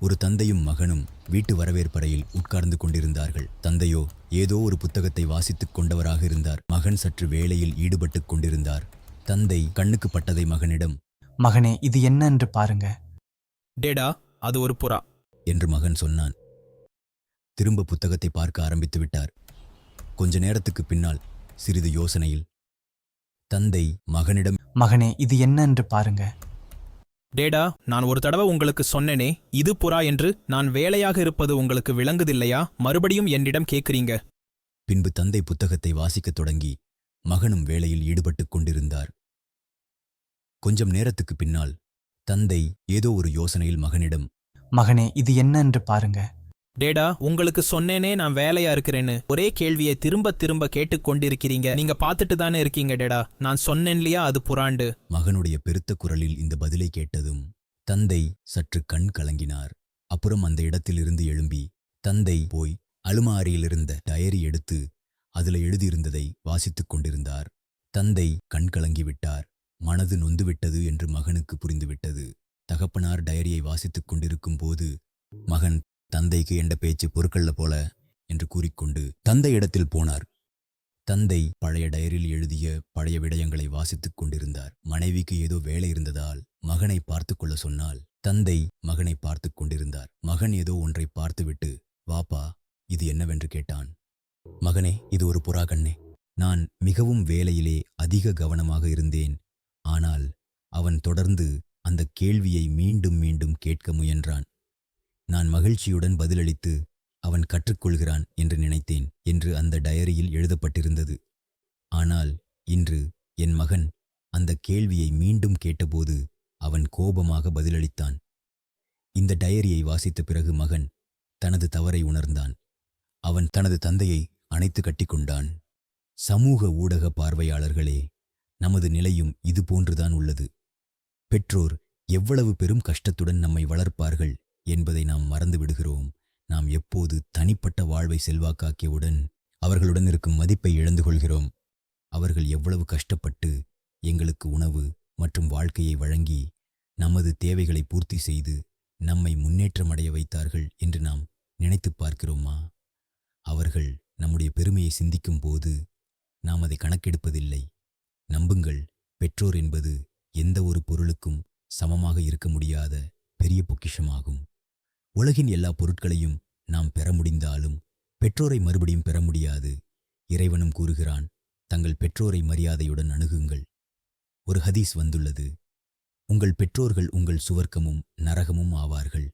ஒரு தந்தையும் மகனும் வீட்டு வரவேற்பறையில் உட்கார்ந்து கொண்டிருந்தார்கள். தந்தையோ ஏதோ ஒரு புத்தகத்தை வாசித்துக் கொண்டவராக இருந்தார். மகன் சற்று வேலையில் ஈடுபட்டுக் கொண்டிருந்தார். தந்தை கண்ணுக்கு பட்டதை மகனிடம் மகனே இது என்ன என்று பாருங்க. டேடா அது ஒரு புறா. என்று மகன் சொன்னான். திரும்ப புத்தகத்தை பார்க்க ஆரம்பித்து விட்டார். கொஞ்ச நேரத்துக்கு பின்னால் சிறிது யோசனையில் தந்தை மகனிடம் மகனே இது என்ன என்று பாருங்க. டேடா நான் ஒரு தடவை உங்களுக்கு சொன்னேனே இது புறா என்று நான் வேலையாக இருப்பது உங்களுக்கு விளங்குதில்லையா? மறுபடியும் என்னிடம் கேக்குறீங்க பின்பு தந்தை புத்தகத்தை வாசிக்கத் தொடங்கி மகனும் வேலையில் ஈடுபட்டுக் கொண்டிருந்தார். கொஞ்சம் நேரத்துக்கு பின்னால் தந்தை ஏதோ ஒரு யோசனையில் மகனிடம் மகனே இது என்ன என்று பாருங்க. டேடா உங்களுக்கு சொன்னேனே நான் வேலையா இருக்கிறேன்னு. ஒரே கேள்வியை திரும்ப திரும்ப கேட்டுக்கொண்டிருக்கிறீங்க நீங்க பாத்துட்டு தானே இருக்கீங்க டேடா. நான் சொன்னேன்லையா அது புறாண்டு. மகனுடைய பெருத்த குரலில் இந்த பதிலை கேட்டதும் தந்தை சற்று கண் கலங்கினார். அப்புறம் அந்த இடத்திலிருந்து எழும்பி தந்தை போய் அலுமாரியிலிருந்த டயரி எடுத்து அதுல எழுதியிருந்ததை வாசித்துக் கொண்டிருந்தார். தந்தை கண் கலங்கிவிட்டார். மனது நொந்துவிட்டது என்று மகனுக்கு புரிந்துவிட்டது. தகப்பனார் டயரியை வாசித்துக் கொண்டிருக்கும் போது மகன் தந்தைக்கு என்ற பேச்சு பொருட்கள்ல போல என்று கூறிக்கொண்டு தந்தை இடத்தில் போனார். தந்தை பழைய டயரில் எழுதிய பழைய விடயங்களை வாசித்துக் கொண்டிருந்தார். மனைவிக்கு ஏதோ வேலை இருந்ததால் மகனை பார்த்துக் கொள்ள சொன்னால் தந்தை மகனை பார்த்துக் கொண்டிருந்தார். மகன் ஏதோ ஒன்றை பார்த்துவிட்டு வாப்பா இது என்னவென்று கேட்டான். மகனே இது ஒரு புறா கண்ணே. நான் மிகவும் வேலையிலே அதிக கவனமாக இருந்தேன். ஆனால் அவன் தொடர்ந்து அந்த கேள்வியை மீண்டும் மீண்டும் கேட்க முயன்றான். நான் மகிழ்ச்சியுடன் பதிலளித்து அவன் கற்றுக்கொள்கிறான் என்று நினைத்தேன் என்று அந்த டயரியில் எழுதப்பட்டிருந்தது. ஆனால் இன்று என் மகன் அந்த கேள்வியை மீண்டும் கேட்டபோது அவன் கோபமாக பதிலளித்தான். இந்த டயரியை வாசித்த பிறகு மகன் தனது தவறை உணர்ந்தான். அவன் தனது தந்தையை அணைத்து கட்டிக்கொண்டான். சமூக ஊடக பார்வையாளர்களே நமது நிலையும் இதுபோன்றுதான் உள்ளது. பெற்றோர் எவ்வளவு பெரும் கஷ்டத்துடன் நம்மை வளர்ப்பார்கள் என்பதை நாம் மறந்து விடுகிறோம். நாம் எப்போது தனிப்பட்ட வாழ்வை செல்வாக்காக்கியவுடன் அவர்களுடன் இருக்கும் மதிப்பை இழந்து கொள்கிறோம். அவர்கள் எவ்வளவு கஷ்டப்பட்டு எங்களுக்கு உணவு மற்றும் வாழ்க்கையை வழங்கி நமது தேவைகளை பூர்த்தி செய்து நம்மை முன்னேற்றமடைய வைத்தார்கள் என்று நாம் நினைத்துப் பார்க்கிறோமா? அவர்கள் நம்முடைய பெருமையை சிந்திக்கும் போது நாம் அதை கணக்கெடுப்பதில்லை. நம்புங்கள் பெற்றோர் என்பது எந்த ஒரு பொருளுக்கும் சமமாக இருக்க முடியாத பெரிய பொக்கிஷமாகும். உலகின் எல்லா பொருட்களையும் நாம் பெற முடிந்தாலும் பெற்றோரை மறுபடியும் பெற முடியாது. இறைவனும் கூறுகிறான் தங்கள் பெற்றோரை மரியாதையுடன் அணுகுங்கள். ஒரு ஹதீஸ் வந்துள்ளது. உங்கள் பெற்றோர்கள் உங்கள் சுவர்க்கமும் நரகமும் ஆவார்கள்.